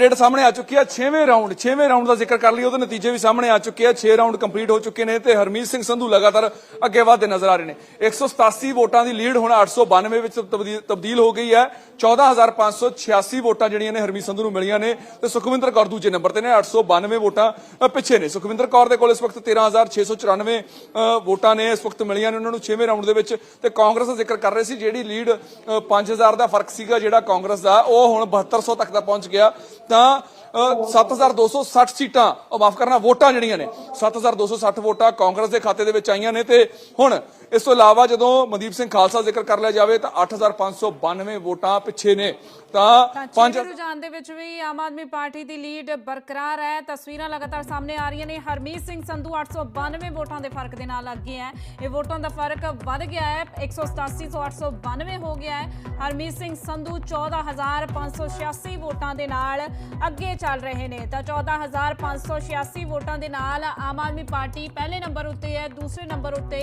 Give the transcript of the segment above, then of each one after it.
Date ਸਾਹਮਣੇ ਆ ਚੁੱਕੀ ਆ 6ਵੇਂ ਰਾਉਂਡ 6ਵੇਂ ਰਾਉਂਡ ਦਾ ਜ਼ਿਕਰ ਕਰ ਲਈ ਉਹਦੇ ਨਤੀਜੇ ਵੀ ਸਾਹਮਣੇ ਆ ਚੁੱਕੇ ਆ 6 ਰਾਉਂਡ ਕੰਪਲੀਟ ਹੋ ਚੁੱਕੇ ਨੇ ਤੇ ਹਰਮੀਤ ਸਿੰਘ ਸੰਧੂ ਲਗਾਤਾਰ ਅੱਗੇ ਵਧਦੇ ਨਜ਼ਰ ਆ ਰਹੇ ਨੇ। 187 ਵੋਟਾਂ ਦੀ ਲੀਡ ਹੁਣ 892 ਵਿੱਚ ਤਬਦੀਲ ਹੋ ਗਈ ਹੈ। 14586 ਵੋਟਾਂ ਜਿਹੜੀਆਂ ਨੇ ਹਰਮੀਤ ਸੰਧੂ ਨੂੰ ਮਿਲੀਆਂ ਨੇ ਤੇ ਸੁਖਵਿੰਦਰ ਕੌਰ ਦੂਜੇ ਨੰਬਰ ਤੇ ਨੇ 892 ਵੋਟਾਂ ਪਿੱਛੇ ਨੇ। ਸੁਖਵਿੰਦਰ ਕੌਰ ਦੇ ਕੋਲ ਇਸ ਵਕਤ 13694 ਅ, ਵੋਟਾਂ ਨੇ ਇਸ ਵਕਤ ਮਿਲੀਆਂ ਨੇ ਉਹਨਾਂ ਨੂੰ 6ਵੇਂ ਰਾਉਂਡ ਦੇ ਵਿੱਚ ਤੇ ਕਾਂਗਰਸ ਦਾ ਜ਼ਿਕਰ ਕਰ ਰਹੇ ਸੀ ਜਿਹੜੀ ਲੀਡ 5000 ਦਾ ਫ਼ਰਕ ਸੀਗਾ ਜਿਹੜਾ ਕਾਂਗਰਸ ਦਾ ਉਹ ਹੁਣ 7200 ਤੱਕ ਦਾ ਪਹੁੰਚ ਗਿਆ। ਤਾਂ ਅ, 7260 ਸੀਟਾਂ ਉਹ ਮਾਫ ਕਰਨਾ ਵੋਟਾਂ ਜਿਹੜੀਆਂ ਨੇ। 7260 ਵੋਟਾਂ ਕਾਂਗਰਸ ਦੇ ਖਾਤੇ ਦੇ ਵਿੱਚ ਆਈਆਂ ਨੇ ਤੇ ਹੁਣ ਇਸ ਤੋਂ ਇਲਾਵਾ ਜਦੋਂ ਮਨਦੀਪ ਸਿੰਘ ਖਾਲਸਾ ਜ਼ਿਕਰ ਕਰ ਲਿਆ ਜਾਵੇ ਤਾਂ 8592 ਵੋਟਾਂ ਪਿੱਛੇ ਨੇ। ਤਾਂ ਪੰਜ ਰੁਝਾਨ ਦੇ ਵਿੱਚ ਵੀ ਆਮ ਆਦਮੀ ਪਾਰਟੀ ਦੀ ਲੀਡ ਬਰਕਰਾਰ ਹੈ। ਤਸਵੀਰਾਂ ਲਗਾਤਾਰ ਸਾਹਮਣੇ ਆ ਰਹੀਆਂ ਨੇ। ਹਰਮੀਤ ਸਿੰਘ ਸੰਧੂ 892 ਵੋਟਾਂ ਦੇ ਫ਼ਰਕ ਦੇ ਨਾਲ ਅੱਗੇ ਹੈ। ਇਹ ਵੋਟਾਂ ਦਾ ਫ਼ਰਕ ਵੱਧ ਗਿਆ ਹੈ। 187 ਤੋਂ 892 ਹੋ ਗਿਆ ਹੈ। ਹਰਮੀਤ ਸਿੰਘ ਸੰਧੂ 14586 ਵੋਟਾਂ ਦੇ ਨਾਲ ਅੱਗੇ ਚੱਲ ਰਹੇ ਨੇ ਤਾਂ 14586 ਵੋਟਾਂ ਦੇ ਨਾਲ ਆਮ ਆਦਮੀ ਪਾਰਟੀ ਪਹਿਲੇ ਨੰਬਰ ਉੱਤੇ ਹੈ, ਦੂਸਰੇ ਨੰਬਰ ਉੱਤੇ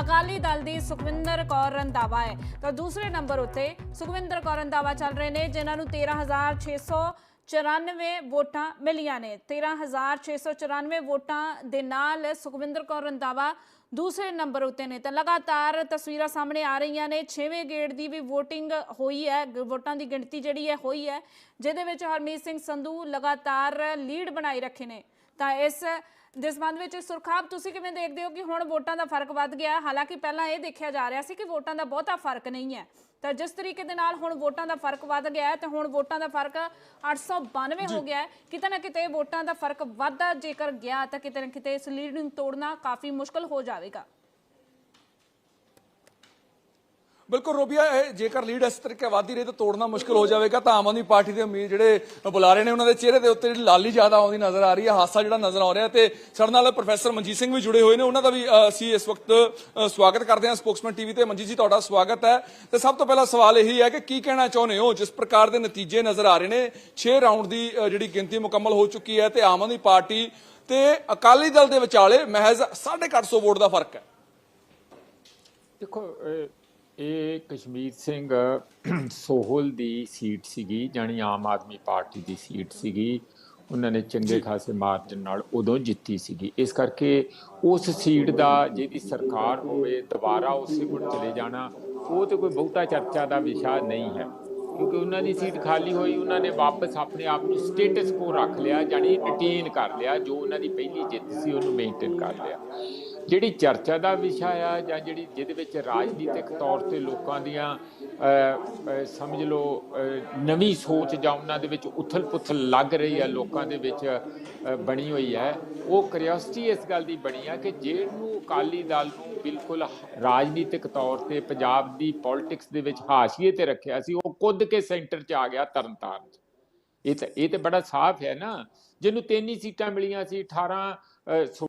ਅਕਾਲੀ ਦਲ ਦੀ ਸੁਖਵਿੰਦਰ ਕੌਰ ਰੰਧਾਵਾ ਹੈ। ਤਾਂ ਦੂਸਰੇ ਨੰਬਰ ਉੱਤੇ ਸੁਖਵਿੰਦਰ ਕੌਰ ਰੰਧਾਵਾ ਚੱਲ ਰਹੇ ਨੇ, ਜਿਨ੍ਹਾਂ ਨੂੰ 13694 ਵੋਟਾਂ ਮਿਲੀਆਂ ਨੇ। 13694 ਵੋਟਾਂ ਦੇ ਨਾਲ ਸੁਖਵਿੰਦਰ ਕੌਰ ਰੰਧਾਵਾ ਦੂਸਰੇ ਨੰਬਰ ਉੱਤੇ ਨੇ। ਤਾਂ ਲਗਾਤਾਰ ਤਸਵੀਰਾਂ ਸਾਹਮਣੇ ਆ ਰਹੀਆਂ ਨੇ। 6ਵੇਂ ਗੇੜ ਦੀ ਵੀ VOTING ਹੋਈ ਹੈ। ਵੋਟਾਂ ਦੀ ਗਿਣਤੀ ਜਿਹੜੀ ਹੈ, ਹੋਈ ਹੈ। ਜਿਹਦੇ ਵਿੱਚ ਹਰਮੀਤ ਸਿੰਘ ਸੰਧੂ ਲਗਾਤਾਰ ਲੀਡ ਬਣਾਈ ਰੱਖੇ ਨੇ। ਤਾਂ ਇਸ ਦੇ ਸੰਬੰਧ ਵਿੱਚ ਸੁਰਖਾਬ ਤੁਸੀਂ ਕਿਵੇਂ ਦੇਖਦੇ ਹੋ ਕਿ ਹੁਣ ਵੋਟਾਂ ਦਾ ਫ਼ਰਕ ਵੱਧ ਗਿਆ? ਹਾਲਾਂਕਿ ਪਹਿਲਾਂ ਇਹ ਦੇਖਿਆ ਜਾ ਰਿਹਾ ਸੀ ਕਿ ਵੋਟਾਂ ਦਾ ਬਹੁਤਾ ਫ਼ਰਕ ਨਹੀਂ ਹੈ। ਤਾਂ ਜਿਸ ਤਰੀਕੇ ਦੇ ਨਾਲ ਹੁਣ ਵੋਟਾਂ ਦਾ ਫ਼ਰਕ ਵੱਧ ਗਿਆ ਹੈ ਤੇ ਹੁਣ ਵੋਟਾਂ ਦਾ ਫ਼ਰਕ 892 ਹੋ ਗਿਆ ਹੈ। ਕਿਤੇ ਨਾ ਕਿਤੇ ਵੋਟਾਂ ਦਾ ਫ਼ਰਕ ਵਾਧਾ ਜੇਕਰ ਗਿਆ ਤਾਂ ਕਿਤੇ ਨਾ ਕਿਤੇ ਇਸ ਲੀਡ ਨੂੰ ਤੋੜਨਾ ਕਾਫੀ ਮੁਸ਼ਕਲ ਹੋ ਜਾਵੇਗਾ। ਬਿਲਕੁਲ ਰੋਬੀਆ, ਇਹ ਜੇਕਰ ਲੀਡ ਇਸ ਤਰੀਕੇ ਵਧਦੀ ਰਹੀ ਤਾਂ ਤੋੜਨਾ ਮੁਸ਼ਕਲ ਹੋ ਜਾਵੇਗਾ। ਤਾਂ ਆਮ ਆਦਮੀ ਪਾਰਟੀ ਦੇ ਉਮੀਦ ਜਿਹੜੇ ਬੁਲਾਰੇ ਨੇ ਉਹਨਾਂ ਦੇ ਚਿਹਰੇ ਦੇ ਉੱਤੇ ਜਿਹੜੀ ਲਾਲੀ ਜ਼ਿਆਦਾ ਆਉਂਦੀ ਨਜ਼ਰ ਆ ਰਹੀ ਹੈ, ਹਾਸਾ ਜਿਹੜਾ ਨਜ਼ਰ ਆ ਰਿਹਾ ਤੇ ਸਾਡੇ ਨਾਲ ਪ੍ਰੋਫੈਸਰ ਮਨਜੀਤ ਸਿੰਘ ਵੀ ਜੁੜੇ ਹੋਏ ਨੇ। ਉਹਨਾਂ ਦਾ ਵੀ ਅਸੀਂ ਇਸ ਵਕਤ ਸਵਾਗਤ ਕਰਦੇ ਹਾਂ ਸਪੋਕਸਮੈਨ ਟੀਵੀ ਤੇ। ਮਨਜੀਤ ਜੀ, ਤੁਹਾਡਾ ਸਵਾਗਤ ਹੈ। ਤੇ ਸਭ ਤੋਂ ਪਹਿਲਾ ਸਵਾਲ ਇਹੀ ਹੈ ਕਿ ਕੀ ਕਹਿਣਾ ਚਾਹੁੰਦੇ ਹੋ? ਜਿਸ ਪ੍ਰਕਾਰ ਦੇ ਨਤੀਜੇ ਨਜ਼ਰ ਆ ਰਹੇ ਨੇ 6 ਰਾਉਂਡ ਦੀ ਜਿਹੜੀ ਗਿਣਤੀ ਮੁਕੰਮਲ ਹੋ ਚੁੱਕੀ ਹੈ ਤੇ ਆਮ ਆਦਮੀ ਪਾਰਟੀ ਤੇ ਅਕਾਲੀ ਦਲ ਦੇ ਵਿਚਾਲੇ ਮਹਿਜ਼ 850 ਵੋਟ ਦਾ ਫ਼ਰਕ ਹੈ। ਦੇਖੋ ਇਹ- ਕਸ਼ਮੀਰ ਸਿੰਘ ਸੋਹਲ ਦੀ ਸੀਟ ਸੀਗੀ ਜਾਣੀ ਆਮ ਆਦਮੀ ਪਾਰਟੀ ਦੀ ਸੀਟ ਸੀਗੀ। ਉਹਨਾਂ ਨੇ ਚੰਗੇ ਖਾਸੇ ਮਾਰਜਨ ਨਾਲ ਉਦੋਂ ਜਿੱਤੀ ਸੀਗੀ। ਇਸ ਕਰਕੇ ਉਸ ਸੀਟ ਦਾ ਜਿਹਦੀ ਸਰਕਾਰ ਹੋਵੇ ਦੁਬਾਰਾ ਉਸੇ ਕੋਲ ਚਲੇ ਜਾਣਾ ਉਹ ਤੇ ਕੋਈ ਬਹੁਤਾ ਚਰਚਾ ਦਾ ਵਿਸ਼ਾ ਨਹੀਂ ਹੈ। ਕਿਉਂਕਿ ਉਹਨਾਂ ਦੀ ਸੀਟ ਖਾਲੀ ਹੋਈ ਉਹਨਾਂ ਨੇ ਵਾਪਸ ਆਪਣੇ ਆਪ ਨੂੰ ਸਟੇਟਸ ਕੋ ਰੱਖ ਲਿਆ ਜਾਣੀ ਰਿਟੇਨ ਕਰ ਲਿਆ ਜੋ ਉਹਨਾਂ ਦੀ ਪਹਿਲੀ ਜਿੱਤ ਸੀ ਉਹਨੂੰ ਮੇਨਟੇਨ ਕਰ ਲਿਆ। ਜਿਹੜੀ ਚਰਚਾ ਦਾ ਵਿਸ਼ਾ ਆ ਜਾਂ ਜਿਹੜੀ ਜਿਹਦੇ ਵਿੱਚ ਰਾਜਨੀਤਿਕ ਤੌਰ ਤੇ ਲੋਕਾਂ ਦੀਆਂ ਸਮਝ ਲਓ ਨਵੀਂ ਸੋਚ ਜਾਂ ਉਹਨਾਂ ਦੇ ਵਿੱਚ ਉਥਲ-ਪੁਥਲ ਲੱਗ ਰਹੀ ਹੈ ਲੋਕਾਂ ਦੇ ਵਿੱਚ ਬਣੀ ਹੋਈ ਹੈ, ਉਹ ਕਿਉਰਿਓਸਿਟੀ ਇਸ ਗੱਲ ਦੀ ਬਣੀ ਆ ਕਿ ਜਿਹਨੂੰ ਅਕਾਲੀ ਦਲ ਨੂੰ ਬਿਲਕੁਲ ਰਾਜਨੀਤਿਕ ਤੌਰ ਤੇ ਪੰਜਾਬ ਦੀ ਪੋਲਿਟਿਕਸ ਦੇ ਵਿੱਚ ਹਾਸ਼ੀਏ ਤੇ ਰੱਖਿਆ ਸੀ, ਉਹ ਕੁੱਦ ਕੇ ਸੈਂਟਰ 'ਚ ਆ ਗਿਆ ਤਰਨਤਾਰਨ 'ਚ। ਇਹ ਤਾਂ ਇਹ ਤਾਂ ਬੜਾ ਸਾਫ਼ ਹੈ ਨਾ। ਜਿਹਨੂੰ ਤਿੰਨ ਹੀ ਸੀਟਾਂ ਮਿਲੀਆਂ ਸੀ 18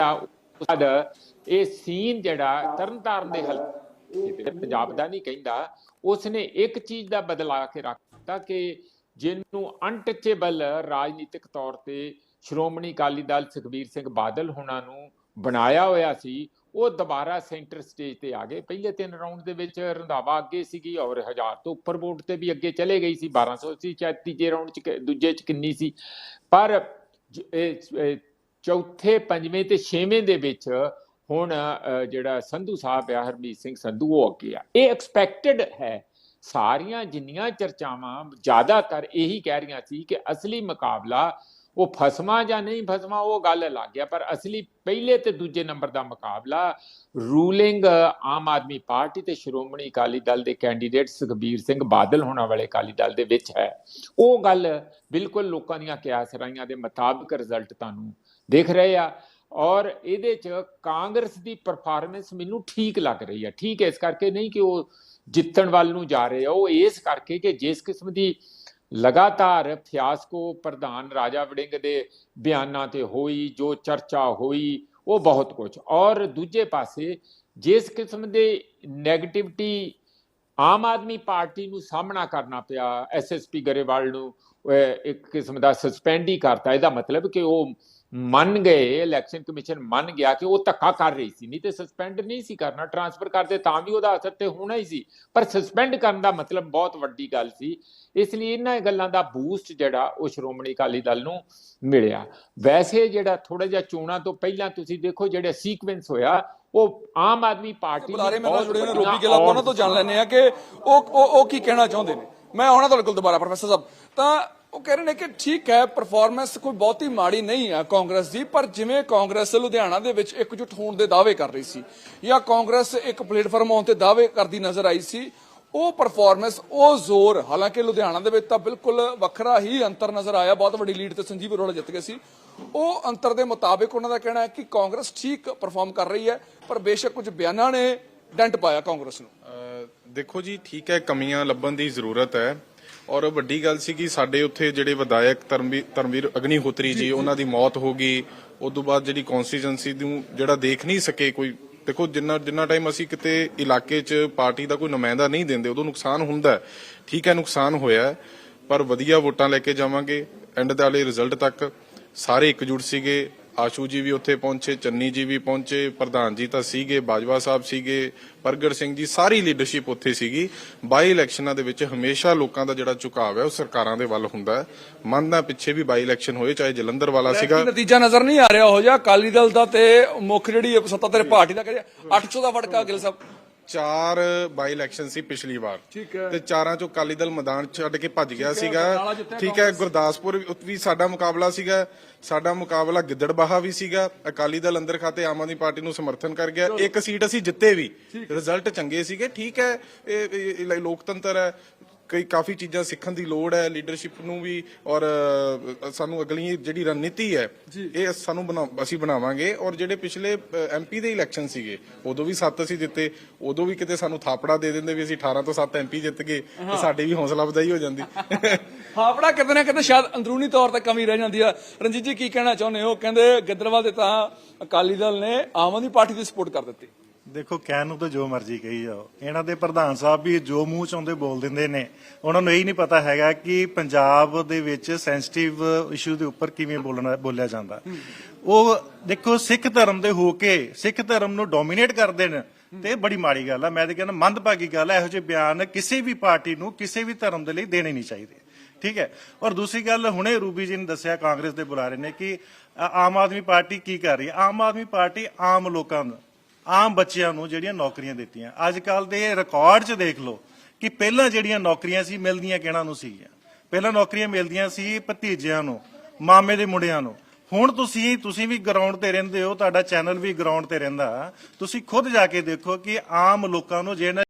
ਅ, ਇਹ ਸੀਨ ਜਿਹੜਾ ਤਰਨਤਾਰਨ ਦੇ ਹਲਕੇ ਪੰਜਾਬ ਦਾ ਨਹੀਂ ਕਹਿੰਦਾ ਉਸਨੇ ਇੱਕ ਚੀਜ਼ ਦਾ ਬਦਲਾ ਕੇ ਰੱਖਤਾ ਕਿ ਜਿਹਨੂੰ ਅਨਟਚੇਬਲ ਰਾਜਨੀਤਿਕ ਤੌਰ ਤੇ ਸ਼੍ਰੋਮਣੀ ਅਕਾਲੀ ਦਲ ਸੁਖਬੀਰ ਸਿੰਘ ਬਾਦਲ ਹੁਣਾਂ ਨੂੰ ਬਣਾਇਆ ਹੋਇਆ ਸੀ ਉਹ ਦੁਬਾਰਾ ਸੈਂਟਰ ਸਟੇਜ ਤੇ ਆ ਗਏ। ਪਹਿਲੇ ਤਿੰਨ ਰਾਉਂਡ ਦੇ ਵਿੱਚ ਰੰਧਾਵਾ ਅੱਗੇ ਸੀਗੀ ਔਰ ਹਜ਼ਾਰ ਤੋਂ ਉੱਪਰ ਵੋਟ ਤੇ ਵੀ ਅੱਗੇ ਚਲੇ ਗਈ ਸੀ। 1200 ਸੀ ਚਾਹੇ ਤੀਜੇ ਰਾਉਂਡ ਚ ਦੂਜੇ ਚ ਕਿੰਨੀ ਸੀ? ਪਰ ਇਹ ਚੌਥੇ ਪੰਜਵੇਂ ਤੇ ਛੇਵੇਂ ਦੇ ਵਿੱਚ ਹੁਣ ਜਿਹੜਾ ਸੰਧੂ ਸਾਹਿਬ ਆ, ਹਰਮੀਤ ਸਿੰਘ ਸੰਧੂ, ਉਹ ਅੱਗੇ ਆ। ਇਹ ਐਕਸਪੈਕਟਡ ਹੈ। ਸਾਰੀਆਂ ਜਿੰਨੀਆਂ ਚਰਚਾਵਾਂ ਜ਼ਿਆਦਾਤਰ ਇਹੀ ਕਹਿ ਰਹੀਆਂ ਸੀ ਕਿ ਅਸਲੀ ਮੁਕਾਬਲਾ ਉਹ ਫਸਮਾ ਜਾਂ ਨਹੀਂ ਫਸਮਾ ਉਹ ਗੱਲ ਲੱਗ ਗਿਆ ਪਰ ਅਸਲੀ ਪਹਿਲੇ ਤੇ ਦੂਜੇ ਨੰਬਰ ਦਾ ਮੁਕਾਬਲਾ ਰੂਲਿੰਗ ਆਮ ਆਦਮੀ ਪਾਰਟੀ ਤੇ ਸ਼੍ਰੋਮਣੀ ਅਕਾਲੀ ਦਲ ਦੇ ਕੈਂਡੀਡੇਟ ਸੁਖਬੀਰ ਸਿੰਘ ਬਾਦਲ ਹੋਣਾ ਵਾਲੇ ਅਕਾਲੀ ਦਲ ਦੇ ਵਿੱਚ ਹੈ। ਉਹ ਗੱਲ ਬਿਲਕੁਲ ਲੋਕਾਂ ਦੀਆਂ ਕਿਆਸ ਰਾਈਆਂ ਦੇ ਮੁਤਾਬਕ ਰਿਜ਼ਲਟ ਤੁਹਾਨੂੰ ਦੇਖ ਰਹੇ ਆ। ਔਰ ਇਹਦੇ ਚ ਕਾਂਗਰਸ ਦੀ ਪਰਫਾਰਮੈਂਸ ਮੈਨੂੰ ਠੀਕ ਲੱਗ ਰਹੀ ਆ। ਠੀਕ ਹੈ, ਇਸ ਕਰਕੇ ਨਹੀਂ ਕਿ ਉਹ ਜਿੱਤਣ ਵੱਲ ਨੂੰ ਜਾ ਰਹੇ ਆ। ਉਹ ਇਸ ਕਰਕੇ ਕਿ ਜਿਸ ਕਿਸਮ ਦੀ ਲਗਾਤਾਰ ਫਿਆਸਕੋ ਪ੍ਰਧਾਨ ਰਾਜਾ ਵੜਿੰਗ ਦੇ ਬਿਆਨਾਂ ਤੇ ਹੋਈ, ਜੋ ਚਰਚਾ ਹੋਈ, ਉਹ ਬਹੁਤ ਕੁਝ। ਔਰ ਦੂਜੇ ਪਾਸੇ ਜਿਸ ਕਿਸਮ ਦੇ 네ਗੇਟਿਵਿਟੀ ਆਮ ਆਦਮੀ ਪਾਰਟੀ ਨੂੰ ਸਾਹਮਣਾ ਕਰਨਾ ਪਿਆ ਐਸਐਸਪੀ ਗਰੇਵਾਲ ਨੂੰ ਇੱਕ ਕਿਸਮ ਦਾ ਸਸਪੈਂਡ ਹੀ ਕਰਤਾ। ਇਹਦਾ ਮਤਲਬ ਕਿ ਉਹ ਮੰਨ ਗਏ ਇਲੈਕਸ਼ਨ ਕਮਿਸ਼ਨ ਮੰਨ ਗਿਆ ਕਿ ਉਹ ਧੱਕਾ ਕਰ ਰਹੀ ਸੀ। ਨਹੀਂ ਤੇ ਸਸਪੈਂਡ ਨਹੀਂ ਸੀ ਕਰਨਾ ਟਰਾਂਸਫਰ ਕਰਦੇ ਤਾਂ ਵੀ ਉਹਦਾ ਅਸਰ ਤੇ ਹੋਣਾ ਹੀ ਸੀ। ਪਰ ਸਸਪੈਂਡ ਕਰਨ ਦਾ ਮਤਲਬ ਬਹੁਤ ਵੱਡੀ ਗੱਲ ਸੀ। ਇਸ ਲਈ ਇਹਨਾਂ ਗੱਲਾਂ ਦਾ ਬੂਸਟ ਜਿਹੜਾ ਉਹ ਸ਼੍ਰੋਮਣੀ ਅਕਾਲੀ ਦਲ ਨੂੰ ਮਿਲਿਆ। ਵੈਸੇ ਜਿਹੜਾ ਥੋੜਾ ਜਿਹਾ ਚੋਣਾਂ ਤੋਂ ਪਹਿਲਾਂ ਤੁਸੀਂ ਦੇਖੋ ਜਿਹੜਾ ਸੀਕੁਐਂਸ ਹੋਇਆ ਉਹ ਆਮ ਆਦਮੀ ਪਾਰਟੀ ਬੁਲਾਰੇ ਬਹੁਤ ਜੁੜੇ ਨੇ ਰੋਬੀ ਗਿੱਲ ਉਹਨਾਂ ਤੋਂ ਜਾਣ ਲੈਣੇ ਆ ਕਿ ਉਹ ਉਹ ਕੀ ਕਹਿਣਾ ਚਾਹੁੰਦੇ ਨੇ? ਮੈਂ ਆਉਣਾ ਤੁਹਾਡੇ ਕੋਲ ਦੁਬਾਰਾ ਪ੍ਰੋਫੈਸਰ ਸਾਹਿਬ। ਤਾਂ ਉਹ ਕਹਿ ਰਹੇ ਨੇ ਕਿ ਠੀਕ ਹੈ ਪਰਫਾਰਮੈਂਸ ਕੋਈ ਬਹੁਤੀ ਮਾੜੀ ਨਹੀਂ ਆ ਕਾਂਗਰਸ ਦੀ, ਪਰ ਜਿਵੇਂ ਕਾਂਗਰਸ ਲੁਧਿਆਣਾ ਦੇ ਵਿੱਚ ਇਕਜੁੱਟ ਹੋਣ ਦੇ ਦਾਅਵੇ ਕਰ ਰਹੀ ਸੀ ਜਾਂ ਕਾਂਗਰਸ ਇੱਕ ਪਲੇਟਫਾਰਮ ਆਉਣ ਤੇ ਦਾਅਵੇ ਕਰਦੀ ਨਜ਼ਰ ਆਈ ਸੀ, ਉਹ ਪਰਫਾਰਮੈਂਸ ਉਹ ਜ਼ੋਰ, ਹਾਲਾਂਕਿ ਲੁਧਿਆਣਾ ਦੇ ਵਿੱਚ ਤਾਂ ਬਿਲਕੁਲ ਵੱਖਰਾ ਹੀ ਅੰਤਰ ਨਜ਼ਰ ਆਇਆ, ਬਹੁਤ ਵੱਡੀ ਲੀਡ ਤੇ ਸੰਜੀਵ ਅਰੋੜਾ ਜਿੱਤ ਗਏ ਸੀ। ਉਹ ਅੰਤਰ ਦੇ ਮੁਤਾਬਿਕ ਉਹਨਾਂ ਦਾ ਕਹਿਣਾ ਹੈ ਕਿ ਕਾਂਗਰਸ ਠੀਕ ਪਰਫਾਰਮ ਕਰ ਰਹੀ ਹੈ, ਪਰ ਬੇਸ਼ੱਕ ਕੁਝ ਬਿਆਨਾਂ ਨੇ ਡੰਟ ਪਾਇਆ ਕਾਂਗਰਸ ਨੂੰ। ਦੇਖੋ ਜੀ, ਠੀਕ ਹੈ, ਕਮੀਆਂ ਲੱਭਣ ਦੀ ਜ਼ਰੂਰਤ ਹੈ ਔਰ ਵੱਡੀ ਗੱਲ ਸੀ ਕਿ ਸਾਡੇ ਉੱਥੇ ਜਿਹੜੇ ਵਿਧਾਇਕ ਧਰਮਵੀਰ ਅਗਨੀਹੋਤਰੀ ਜੀ ਉਹਨਾਂ ਦੀ ਮੌਤ ਹੋ ਗਈ। ਉਸ ਤੋਂ ਬਾਅਦ ਜਿਹੜੀ ਕਨਸਟੀਟੈਂਸੀ ਨੂੰ ਜਿਹੜਾ ਦੇਖ ਨਹੀਂ ਸਕੇ ਕੋਈ ਦੇਖੋ ਜਿੰਨਾ ਜਿੰਨਾ ਟਾਈਮ ਅਸੀਂ ਕਿਤੇ ਇਲਾਕੇ 'ਚ ਪਾਰਟੀ ਦਾ ਕੋਈ ਨੁਮਾਇੰਦਾ ਨਹੀਂ ਦਿੰਦੇ ਉਦੋਂ ਨੁਕਸਾਨ ਹੁੰਦਾ। ਠੀਕ ਹੈ ਨੁਕਸਾਨ ਹੋਇਆ ਪਰ ਵਧੀਆ ਵੋਟਾਂ ਲੈ ਕੇ ਜਾਵਾਂਗੇ ਐਂਡ ਦੇ ਵਾਲੇ ਰਿਜ਼ਲਟ ਤੱਕ ਸਾਰੇ ਇਕਜੁੱਟ ਸੀਗੇ। ਆਸ਼ੂ ਜੀ ਵੀ ਉੱਥੇ ਪਹੁੰਚੇ ਚੰਨੀ ਜੀ ਵੀ ਪਹੁੰਚੇ ਪ੍ਰਧਾਨ ਜੀ ਤਾਂ ਸੀਗੇ ਬਾਜਵਾ ਸਾਹਿਬ ਸੀਗੇ ਪ੍ਰਗਟ ਸਿੰਘ ਜੀ ਸਾਰੀ ਲੀਡਰਸ਼ਿਪ ਉੱਥੇ ਸੀਗੀ। ਬਾਈ ਇਲੈਕਸ਼ਨਾਂ ਦੇ ਵਿੱਚ ਹਮੇਸ਼ਾ ਲੋਕਾਂ ਦਾ ਜਿਹੜਾ ਝੁਕਾਅ ਹੈ ਉਹ ਸਰਕਾਰਾਂ ਦੇ ਵੱਲ ਹੁੰਦਾ ਹੈ। ਮੰਨਦਾ ਪਿੱਛੇ ਵੀ ਬਾਈ ਇਲੈਕਸ਼ਨ ਹੋਏ ਚਾਹੇ ਜਲੰਧਰ ਵਾਲਾ ਸੀਗਾ। ਨਤੀਜਾ ਨਜ਼ਰ ਨਹੀਂ ਆ ਰਿਹਾ ਉਹ ਜਿਹਾ? ਅਕਾਲੀ ਦਲ ਦਾ ਤੇ ਮੁੱਖ ਜਿਹੜੀ ਸੱਤਾਧਾਰੀ ਪਾਰਟੀ ਦਾ ਕਹਿੰਦੇ 800 ਦਾ ਵੜਕਾ ਗਿਲ ਸਾਹਿਬ। ਚਾਰ ਬਾਈ ਇਲੈਕਸ਼ਨ ਸੀ ਪਿਛਲੀ ਵਾਰ। ਠੀਕ ਹੈ। ਤੇ ਚਾਰਾਂ ਚੋਂ ਅਕਾਲੀ ਦਲ ਮੈਦਾਨ ਛੱਡ ਕੇ ਭੱਜ ਗਿਆ ਸੀਗਾ। ਠੀਕ ਹੈ ਗੁਰਦਾਸਪੁਰ ਵੀ- ਸਾਡਾ ਮੁਕਾਬਲਾ ਸੀਗਾ। ਸਾਡਾ ਮੁਕਾਬਲਾ ਗਿੱਦੜਬਾਹਾ ਵੀ ਸੀਗਾ। ਅਕਾਲੀ ਦਲ ਅੰਦਰ ਖਾਤੇ ਆਮ ਆਦਮੀ ਪਾਰਟੀ ਨੂੰ ਸਮਰਥਨ ਕਰ ਗਿਆ। ਇੱਕ ਸੀਟ ਅਸੀਂ ਜਿੱਤੇ ਵੀ। ਰਿਜ਼ਲਟ ਚੰਗੇ ਸੀਗੇ। ਠੀਕ ਹੈ ਇਹ ਲੋਕਤੰਤਰ ਹੈ। ਕਈ ਕਾਫੀ ਚੀਜ਼ਾਂ ਸਿੱਖਣ ਦੀ ਲੋੜ ਹੈ ਲੀਡਰਸ਼ਿਪ ਨੂੰ ਵੀ ਔਰ ਸਾਨੂੰ ਅਗਲੀ ਜਿਹੜੀ ਰਣਨੀਤੀ ਹੈ ਇਹ ਸਾਨੂੰ ਬਣਾ- ਅਸੀਂ ਬਣਾਵਾਂਗੇ ਔਰ ਜਿਹੜੇ ਪਿਛਲੇ ਐਮਪੀ ਦੇ ਇਲੈਕਸ਼ਨ ਸੀਗੇ ਉਦੋਂ ਵੀ 7 ਅਸੀਂ ਜਿੱਤੇ ਉਦੋਂ ਵੀ ਕਿਤੇ ਸਾਨੂੰ ਥਾਪੜਾ ਦੇ ਦਿੰਦੇ ਵੀ ਅਸੀਂ 18 ਤੋਂ 7 ਐਮਪੀ ਜਿੱਤ ਗਏ ਤੇ ਸਾਡੀ ਵੀ ਹੌਸਲਾ ਵਧਾਈ ਹੋ ਜਾਂਦੀ। ਹਾਪੜਾ ਕਿਤੇ ਨਾ ਕਿਤੇ ਸ਼ਾਇਦ ਅੰਦਰੂਨੀ ਤੌਰ ਤੇ ਕਮੀ ਰਹਿ ਜਾਂਦੀ ਆ। ਰਣਜੀਤ ਜੀ ਕੀ ਕਹਿਣਾ ਚਾਹੁੰਦੇ ਹੋ? ਕਹਿੰਦੇ ਗਿੱਦੜਵਾ ਦੇ ਤਾਂ ਅਕਾਲੀ ਦਲ ਨੇ ਆਮ ਆਦਮੀ ਪਾਰਟੀ ਦੀ ਸਪੋਰਟ ਕਰ ਦਿੱਤੀ। ਦੇਖੋ ਕਹਿਣ ਨੂੰ ਤਾਂ ਜੋ ਮਰਜ਼ੀ ਕਹੀ ਜਾਓ। ਇਹਨਾਂ ਦੇ ਪ੍ਰਧਾਨ ਸਾਹਿਬ ਵੀ ਜੋ ਮੂੰਹ ਚ ਆਉਂਦੇ ਬੋਲ ਦਿੰਦੇ ਨੇ। ਉਹਨਾਂ ਨੂੰ ਇਹ ਨਹੀਂ ਪਤਾ ਹੈਗਾ ਕਿ ਪੰਜਾਬ ਦੇ ਵਿੱਚ ਸੈਂਸਿਟਿਵ ਇਸ਼ੂ ਦੇ ਉੱਪਰ ਕਿਵੇਂ ਬੋਲਣਾ ਬੋਲਿਆ ਜਾਂਦਾ। ਉਹ ਦੇਖੋ ਸਿੱਖ ਧਰਮ ਦੇ ਹੋ ਕੇ ਸਿੱਖ ਧਰਮ ਨੂੰ ਡੋਮੀਨੇਟ ਕਰਦੇ ਨੇ ਤੇ ਬੜੀ ਮਾੜੀ ਗੱਲ ਆ। ਮੈਂ ਤਾਂ ਕਹਿੰਦਾ ਮੰਦਭਾਗੀ ਗੱਲ ਹੈ ਇਹੋ ਜਿਹੇ ਬਿਆਨ ਕਿਸੇ ਵੀ ਪਾਰਟੀ ਨੂੰ ਕਿਸੇ ਵੀ ਧਰਮ ਦੇ ਲਈ ਦੇਣੇ ਨਹੀਂ ਚਾਹੀਦੇ। ਠੀਕ ਹੈ? ਔਰ ਦੂਸਰੀ ਗੱਲ ਹੁਣੇ ਰੂਬੀ ਜੀ ਨੇ ਦੱਸਿਆ ਕਾਂਗਰਸ ਦੇ ਬੁਲਾਰੇ ਨੇ ਕਿ ਆ- ਆਮ ਆਦਮੀ ਪਾਰਟੀ ਕੀ ਕਰ ਰਹੀ ਹੈ? ਆਮ ਆਦਮੀ ਪਾਰਟੀ ਆਮ ਲੋਕਾਂ ਨੂੰ ਆਮ ਬੱਚਿਆਂ ਨੂੰ ਜਿਹੜੀਆਂ ਨੌਕਰੀਆਂ ਦਿੱਤੀਆਂ। ਅੱਜ ਕੱਲ ਦੇ ਰਿਕਾਰਡ 'ਚ ਦੇਖ ਲਓ ਕਿ ਪਹਿਲਾਂ ਜਿਹੜੀਆਂ ਨੌਕਰੀਆਂ ਸੀ, ਮਿਲਦੀਆਂ ਕਿਹਨਾਂ ਨੂੰ ਸੀਗੀਆਂ? ਪਹਿਲਾਂ ਨੌਕਰੀਆਂ ਮਿਲਦੀਆਂ ਸੀ ਭਤੀਜਿਆਂ ਨੂੰ, ਮਾਮੇ ਦੇ ਮੁੰਡਿਆਂ ਨੂੰ। ਹੁਣ ਤੁਸੀਂ ਤੁਸੀਂ ਵੀ ਗਰਾਊਂਡ ਤੇ ਰਹਿੰਦੇ ਹੋ, ਤੁਹਾਡਾ ਚੈਨਲ ਵੀ ਗਰਾਊਂਡ ਤੇ ਰਹਿੰਦਾ। ਤੁਸੀਂ ਖੁਦ ਜਾ ਕੇ ਦੇਖੋ ਕਿ ਆਮ ਲੋਕਾਂ ਨੂੰ ਜਿਹਨਾਂ